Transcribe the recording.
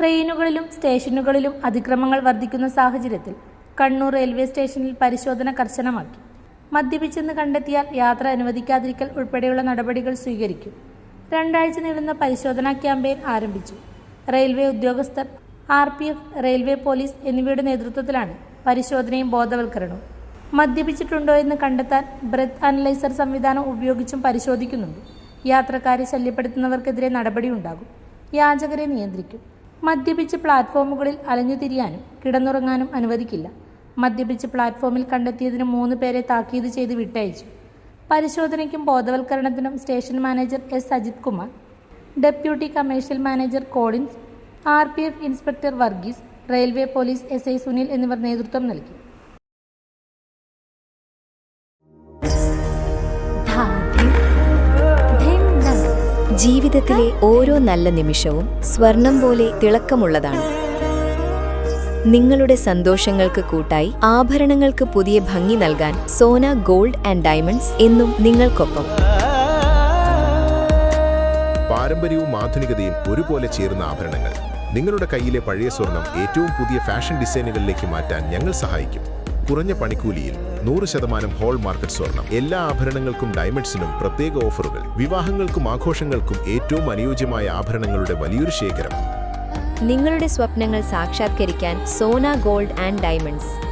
ട്രെയിനുകളിലും സ്റ്റേഷനുകളിലും അതിക്രമങ്ങൾ വർദ്ധിക്കുന്ന സാഹചര്യത്തിൽ കണ്ണൂർ റെയിൽവേ സ്റ്റേഷനിൽ പരിശോധന കർശനമാക്കി. മദ്യപിച്ചെന്ന് കണ്ടെത്തിയാൽ യാത്ര അനുവദിക്കാതിരിക്കൽ ഉൾപ്പെടെയുള്ള നടപടികൾ സ്വീകരിക്കും. രണ്ടാഴ്ച നീളുന്ന പരിശോധനാ ക്യാമ്പയിൻ ആരംഭിച്ചു. റെയിൽവേ ഉദ്യോഗസ്ഥർ R P F railway police എന്നിവയുടെ നേതൃത്വത്തിലാണ് പരിശോധനയും ബോധവൽക്കരണവും. മദ്യപിച്ചിട്ടുണ്ടോ എന്ന് കണ്ടെത്താൻ ബ്രെത്ത് അനലൈസർ സംവിധാനം ഉപയോഗിച്ചും പരിശോധിക്കുന്നുണ്ട്. യാത്രക്കാരെ ശല്യപ്പെടുത്തുന്നവർക്കെതിരെ നടപടിയുണ്ടാകും. യാചകരെ നിയന്ത്രിക്കും. മദ്യപിച്ച് പ്ലാറ്റ്ഫോമുകളിൽ അലഞ്ഞുതിരിയാനും കിടന്നുറങ്ങാനും അനുവദിക്കില്ല. മദ്യപിച്ച് പ്ലാറ്റ്ഫോമിൽ കണ്ടെത്തിയതിന് മൂന്ന് പേരെ താക്കീത് ചെയ്ത് വിട്ടയച്ചു. പരിശോധനയ്ക്കും ബോധവൽക്കരണത്തിനും station manager S. Ajith Kumar deputy commercial manager Collins R. P. F. Inspector Varghese railway police S. I. Sunil എന്നിവർ നേതൃത്വം നൽകി. ജീവിതത്തിലെ ഓരോ നല്ല നിമിഷവും സ്വർണം പോലെ തിളക്കമുള്ളതാണ്. നിങ്ങളുടെ സന്തോഷങ്ങൾക്ക് കൂട്ടായി ആഭരണങ്ങൾക്ക് പുതിയ ഭംഗി നൽകാൻ സോന ഗോൾഡ് ആൻഡ് ഡയമണ്ട്സ് എന്നും നിങ്ങൾക്കൊപ്പം. പാരമ്പര്യവും ആധുനികതയും ഒരുപോലെ ചേർന്ന ആഭരണങ്ങൾ. നിങ്ങളുടെ കയ്യിലെ പഴയ സ്വർണം ഏറ്റവും പുതിയ ഫാഷൻ ഡിസൈനുകളിലേക്ക് മാറ്റാൻ ഞങ്ങൾ സഹായിക്കും. കുറഞ്ഞ പണിക്കൂലിയിൽ നൂറ് ശതമാനം ഹോൾ മാർക്കറ്റ് സ്വർണം. എല്ലാ ആഭരണങ്ങൾക്കും ഡയമണ്ട്സിനും പ്രത്യേക ഓഫറുകൾ. വിവാഹങ്ങൾക്കും ആഘോഷങ്ങൾക്കും ഏറ്റവും അനുയോജ്യമായ ആഭരണങ്ങളുടെ വലിയൊരു ശേഖരം. നിങ്ങളുടെ സ്വപ്നങ്ങൾ സാക്ഷാത്കരിക്കാൻ സോന ഗോൾഡ് ആൻഡ് ഡയമണ്ട്സ്.